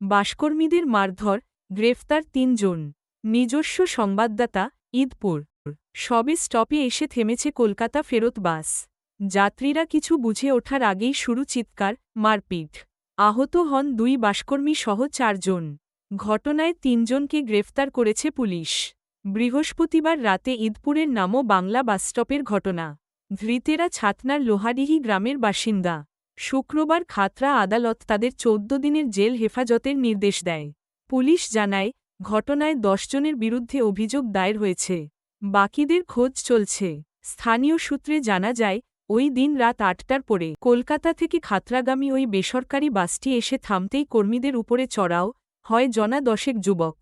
বাসকর্মীদের মারধর, গ্রেফতার তিনজন। নিজস্ব সংবাদদাতা, ঈদপুর। সবে স্টপে এসে থেমেছে কলকাতা ফেরত বাস। যাত্রীরা কিছু বুঝে ওঠার আগেই শুরু চিৎকার, মারপিট। আহত হন দুই বাসকর্মী সহ চারজন। ঘটনায় তিনজনকে গ্রেফতার করেছে পুলিশ। বৃহস্পতিবার রাতে ঈদপুরের নামও বাংলা বাসস্টপের ঘটনা। ধৃতেরা ছাতনার লোহাডিহি গ্রামের বাসিন্দা। শুক্রবার খাতরা আদালত তাদের চৌদ্দ দিনের জেল হেফাজতের নির্দেশ দেয়। পুলিশ জানায়, ঘটনায় দশজনের বিরুদ্ধে অভিযোগ দায়ের হয়েছে। বাকিদের খোঁজ চলছে। স্থানীয় সূত্রে জানা যায়, ওই দিন রাত আটটার পরে কলকাতা থেকে খাতরাগামী ওই বেসরকারি বাসটি এসে থামতেই কর্মীদের উপরে চড়াও হয় জনা দশেক যুবক।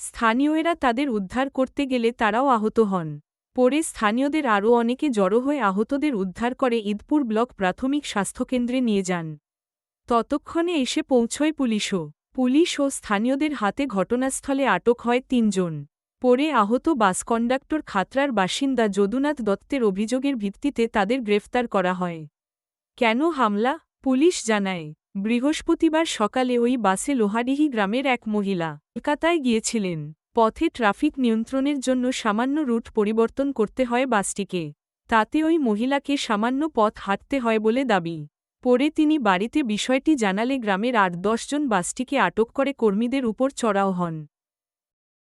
স্থানীয়রা তাদের উদ্ধার করতে গেলে তারাও আহত হন। পরে স্থানীয়দের আরও অনেকে জড়ো হয়ে আহতদের উদ্ধার করে ঈদপুর ব্লক প্রাথমিক স্বাস্থ্যকেন্দ্রে নিয়ে যান। ততক্ষণে এসে পৌঁছয় পুলিশও। পুলিশ ও স্থানীয়দের হাতে ঘটনাস্থলে আটক হয় তিনজন। পরে আহত বাস কন্ডাক্টর খাতরার বাসিন্দা যদুনাথ দত্তের অভিযোগের ভিত্তিতে তাদের গ্রেফতার করা হয়। কেন হামলা? পুলিশ জানায়, বৃহস্পতিবার সকালে ওই বাসে লোহাডিহি গ্রামের এক মহিলা কলকাতায় গিয়েছিলেন। পথে ট্রাফিক নিয়ন্ত্রণের জন্য সামান্য রুট পরিবর্তন করতে হয় বাসটিকে। তাতে ওই মহিলাকে সামান্য পথ হাঁটতে হয় বলে দাবি। পরে তিনি বাড়িতে বিষয়টি জানালে গ্রামের আট দশজন বাসটিকে আটক করে কর্মীদের উপর চড়াও হন।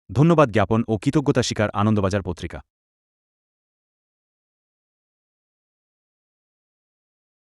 ধন্যবাদ জ্ঞাপন ও কৃতজ্ঞতা স্বীকার আনন্দবাজার পত্রিকা।